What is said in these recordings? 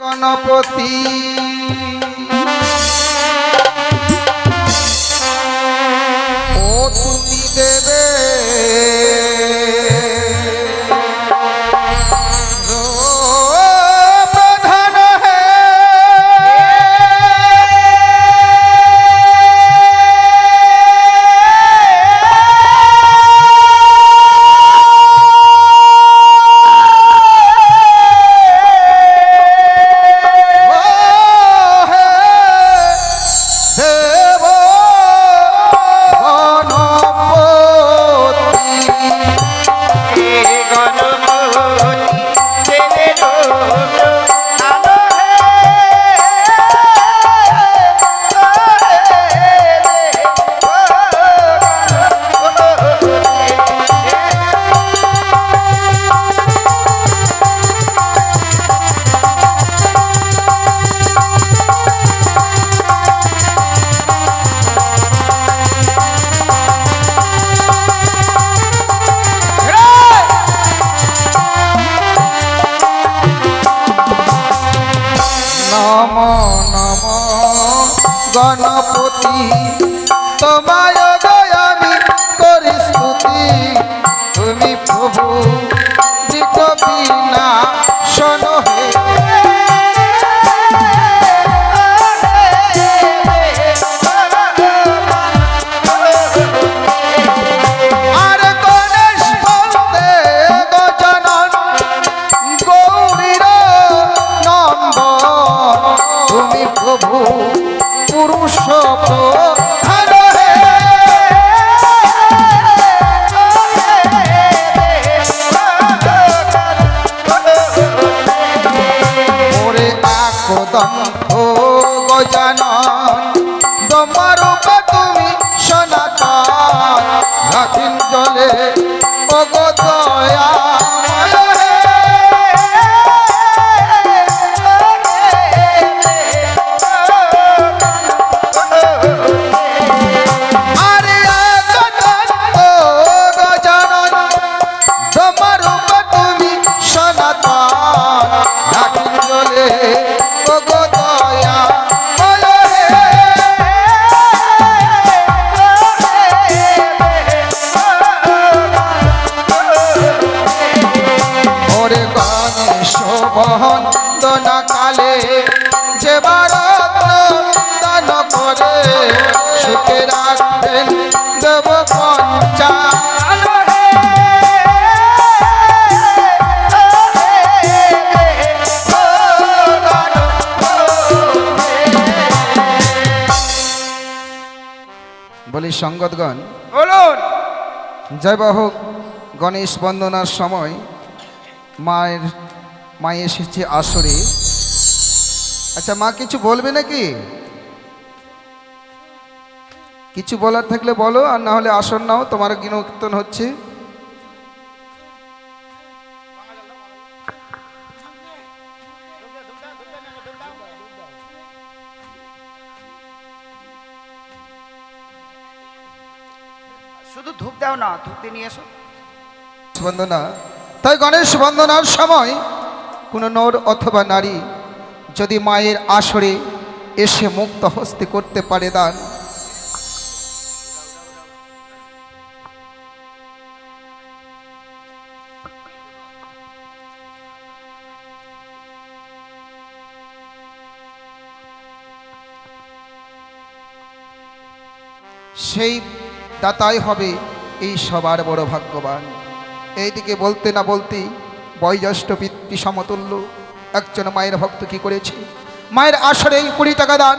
গণপতি। ও তুমি দেবে নম নম গণপতি তোমায় বলি সঙ্গতগণ বলুন। জয় বাহক গণেশ বন্দনার সময় মায়ের মা এসেছে আসরে। আচ্ছা মা কিছু বলবে নাকি? কিছু বলার থাকলে বলো আর না হলে আসর নাও তোমার কীর্তন হচ্ছে। না দিয়ে নিয়ে এসো। বন্দনা। তাই গণেশ বন্দনার সময় কোনো নর অথবা নারী যদি মায়ের আসরে এসে মুক্ত হস্তে করতে পারে দান। সেই দাতাই হবে এই সবার বড় ভাগ্যবান। এইদিকে বলতে না বলতেই বয়োজ্যেষ্ঠ পিতৃ সমতুল্য একজন মায়ের ভক্ত কি করেছে? মায়ের আসরে এই কুড়ি টাকা দান,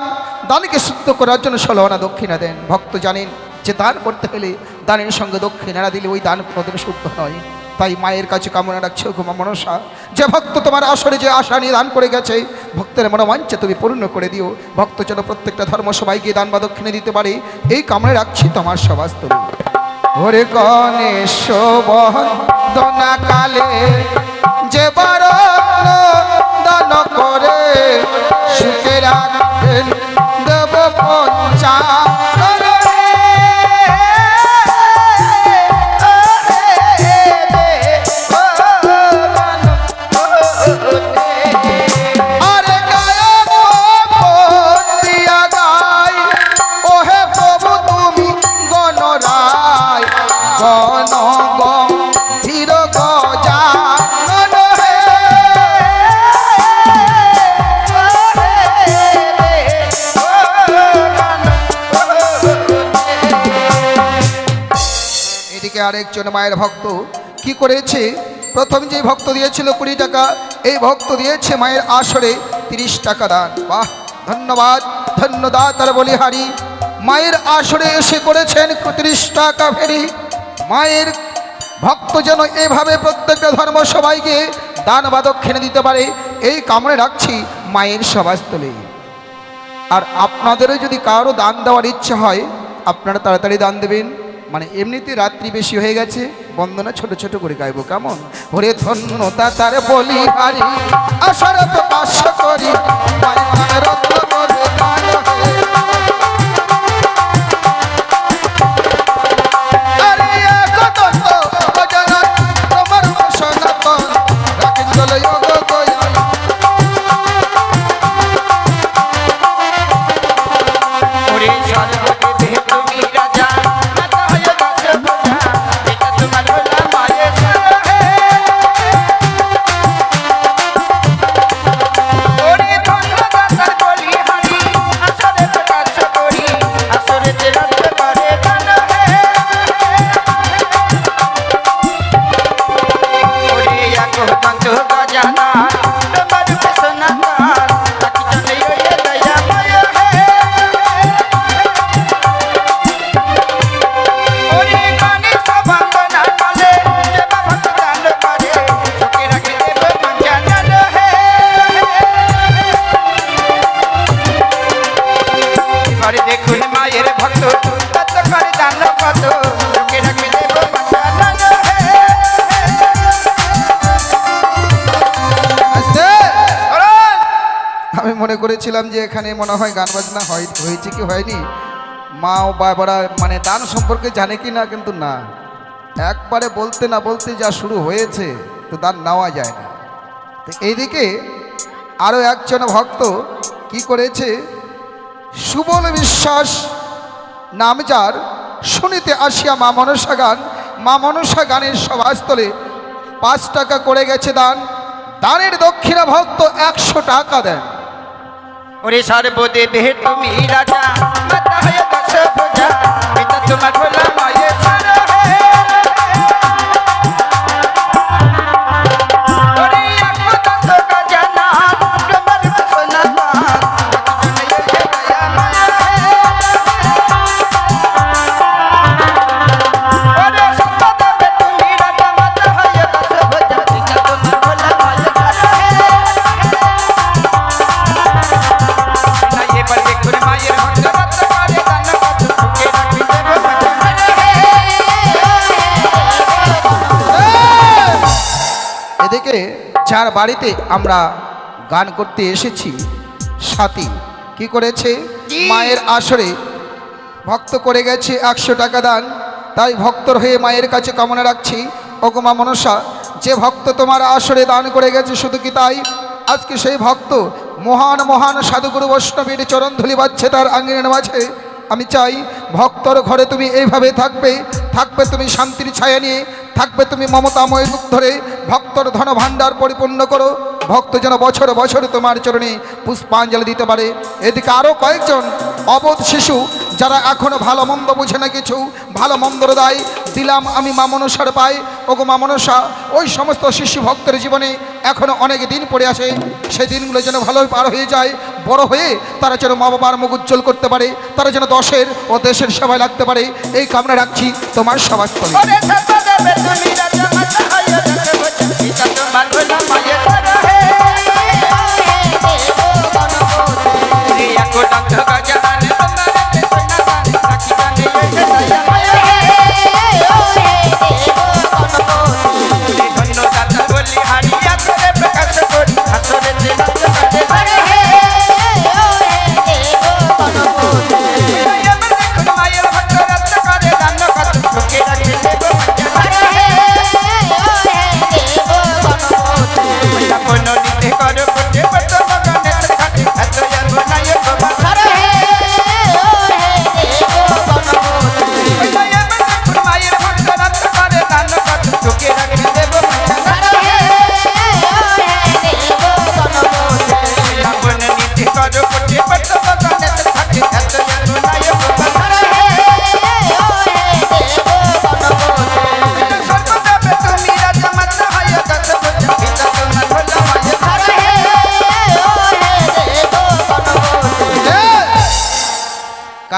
দানকে শুদ্ধ করার জন্য ষোলো আনা দক্ষিণা দেন। ভক্ত জানেন যে দান করতে হলে দানের সঙ্গে দক্ষিণা না দিলে ওই দান কোনোদিন শুদ্ধ নয়। তাই মায়ের কাছে কামনা রাখছে ঘুমা মনসা, যে ভক্ত তোমার আসরে যে আশা নিয়ে দান করে গেছে, ভক্তের মনোমাঞ্চে তুমি পূর্ণ করে দিও। ভক্ত যেন প্রত্যেকটা ধর্ম সবাইকে দান বা দক্ষিণে দিতে পারে, এই কামনা রাখছি তোমার সবাস্তব ওরে গণেশ বন্দনা কালে যে বড় দান করে সুখে রাখেন দেব পঞ্চা একজন মায়ের ভক্ত কি করেছে? প্রথম যে ভক্ত দিয়েছিল কুড়ি টাকা, এই ভক্ত দিয়েছে মায়ের আসরে তিরিশ টাকা দান। বাহ, ধন্যবাদ ধন্যবাদ তার বলিহারি। মায়ের আসরে এসে করেছেন তিরিশ টাকা ফেরি। মায়ের ভক্ত যেন এভাবে প্রত্যেকটা ধর্ম সবাইকে দান বা দক্ষিণে দিতে পারে, এই কামনে রাখছি মায়ের সভাস্থলে। আর আপনাদেরও যদি কারও দান দেওয়ার ইচ্ছে হয়, আপনারা তাড়াতাড়ি দান দেবেন। মানে এমনিতে রাত্রি বেশি হয়ে গেছে, বন্দনা ছোট ছোট করে গাইবো, কেমন? হরে ধন্যতা তার বলি হারি আশার বাস করে করেছিলাম যে এখানে মনে হয় গান বাজনা হয়, হয়েছে কি হয়নি? মা ও বাবারা মানে দান সম্পর্কে জানে কি না কিন্তু না। একবারে বলতে না বলতে যা শুরু হয়েছে, তো দান নেওয়া যায় না। তো এইদিকে আরও একজন ভক্ত কি করেছে? সুবল বিশ্বাস নাম যার, শুনিতে আসিয়া মা মনসা গান, মা মনসা গানের সভাস্থলে পাঁচ টাকা করে গেছে দান। দানের দক্ষিণা ভক্ত একশো টাকা দেন। ওরে সর্বদেবে তুমি রাজা মাতা হয়ে দশ ভুজা পিতা তোমার হলো যার বাড়িতে আমরা গান করতে এসেছি সাথী কি করেছে? মায়ের আসরে ভক্ত করে গেছে একশো টাকা দান। তাই ভক্তর হয়ে মায়ের কাছে কামনা রাখছি। ওগমা মনসা যে ভক্ত তোমার আসরে দান করে গেছে শুধু কি তাই? আজকে সেই ভক্ত মহান মহান সাধুগুরু বৈষ্ণবীর চরণ ধুলি বাজছে তার আঙ্গিনের মাঝে। আমি চাই ভক্তর ঘরে তুমি এইভাবে থাকবে থাকবে তুমি শান্তির ছায়া নিয়ে, থাকবে তুমি মমতাময় মুখ ধরে, ভক্তর ধন ভাণ্ডার পরিপূর্ণ করো। ভক্ত যেন বছর বছর তোমার চরণে পুষ্পাঞ্জলি দিতে পারে। এদিকে আরও কয়েকজন অবোধ শিশু, যারা এখনও ভালো মন্দ বুঝে না কিছু, ভালো মন্দর দায় দিলাম আমি মা মনসার পাই ওগো মা মনসা, ওই সমস্ত শিশু ভক্তের জীবনে এখনও অনেক দিন পড়ে আসে সেই দিনগুলো যেন ভালোভাবে পার হয়ে যায়, বড় হয়ে তারা যেন মা বাবার মুখ উজ্জ্বল করতে পারে, তারা যেন দশের ও দেশের সেবায় লাগতে পারে, এই কামনা রাখছি তোমার সভাস্থলে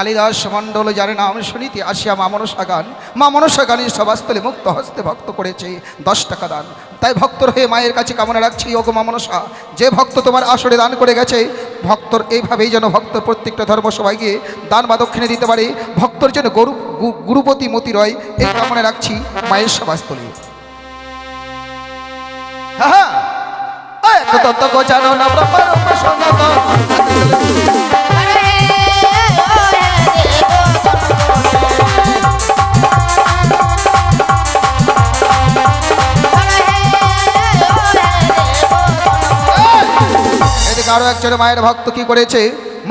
কালিদাস মণ্ডল যার নাম শুনিতে আসিয়া মা মনসা গান, মা মনসা গানের সভাস্থলে মুক্ত হস্তে ভক্ত করেছে দশ টাকা দান। তাই ভক্তর হয়ে মায়ের কাছে কামনা রাখছি ওগো মা মনসা, যে ভক্ত তোমার আসরে দান করে গেছে, ভক্তর এইভাবেই যেন ভক্ত প্রত্যেকটা ধর্মসভায় গিয়ে দান বা দক্ষিণে দিতে পারে, ভক্তর যেন গরু গুরুপতি মতি রয়, এই কামনা রাখছি মায়ের সভাস্থলে। হ্যাঁ হ্যাঁ। তত জানো না সনাতন। এদিকে আরও একজন মায়ের ভক্ত কি করেছে?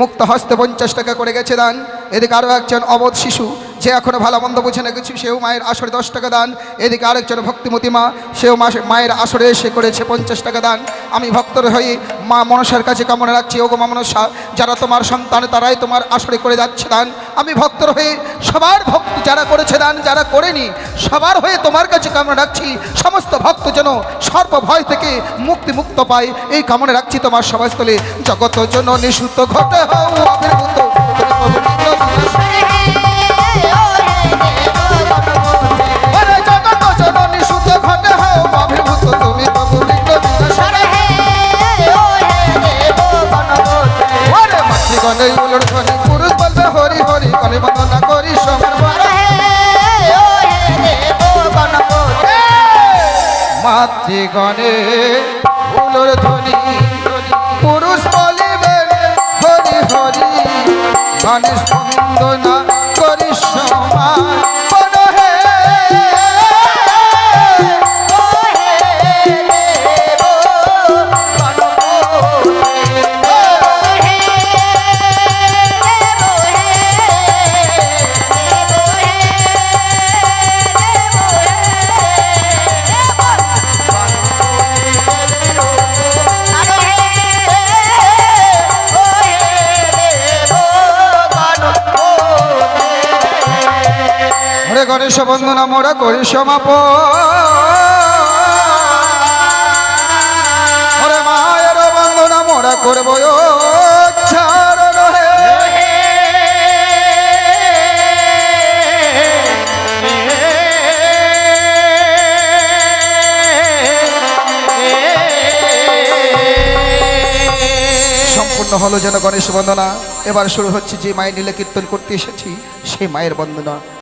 মুক্ত হস্তে পঞ্চাশ টাকা করে গেছে দান। এদিকে আরও একজন অবধ শিশু যে এখনও ভালো মন্দ বুঝে না কিছু, সেও মায়ের আসরে দশ টাকা দান। এদিকে আরেকজন ভক্তিমতী মা, সেও মায়ের আসরে এসে করেছে পঞ্চাশ টাকা দান। আমি ভক্তর হয়ে মা মনসার কাছে কামনা রাখছি, ওগো মা মনসা, যারা তোমার সন্তান, তারাই তোমার আসরে করে যাচ্ছে দান। আমি ভক্তর হয়ে সবার ভক্ত যারা করেছে দান, যারা করেনি, সবার হয়ে তোমার কাছে কামনা রাখছি। সমস্ত ভক্ত যেন সর্ব ভয় থেকে মুক্তি মুক্ত পায়, এই কামনা রাখছি তোমার সভাস্থলে। জগত জন নিশুত ঘটে হও মাতৃগণে ফুলোর ধ্বনি পুরুষ বলিবেন হরি হরি গণেশ বন্দনা বন্দনা, মোরা করি সমাপ মায়ের বন্দনা, মোরা করব সম্পূর্ণ হলো যেন গণেশ বন্দনা। এবার শুরু হচ্ছে যে মায়ের নীলে কীর্তন করতে এসেছি, সেই মায়ের বন্দনা।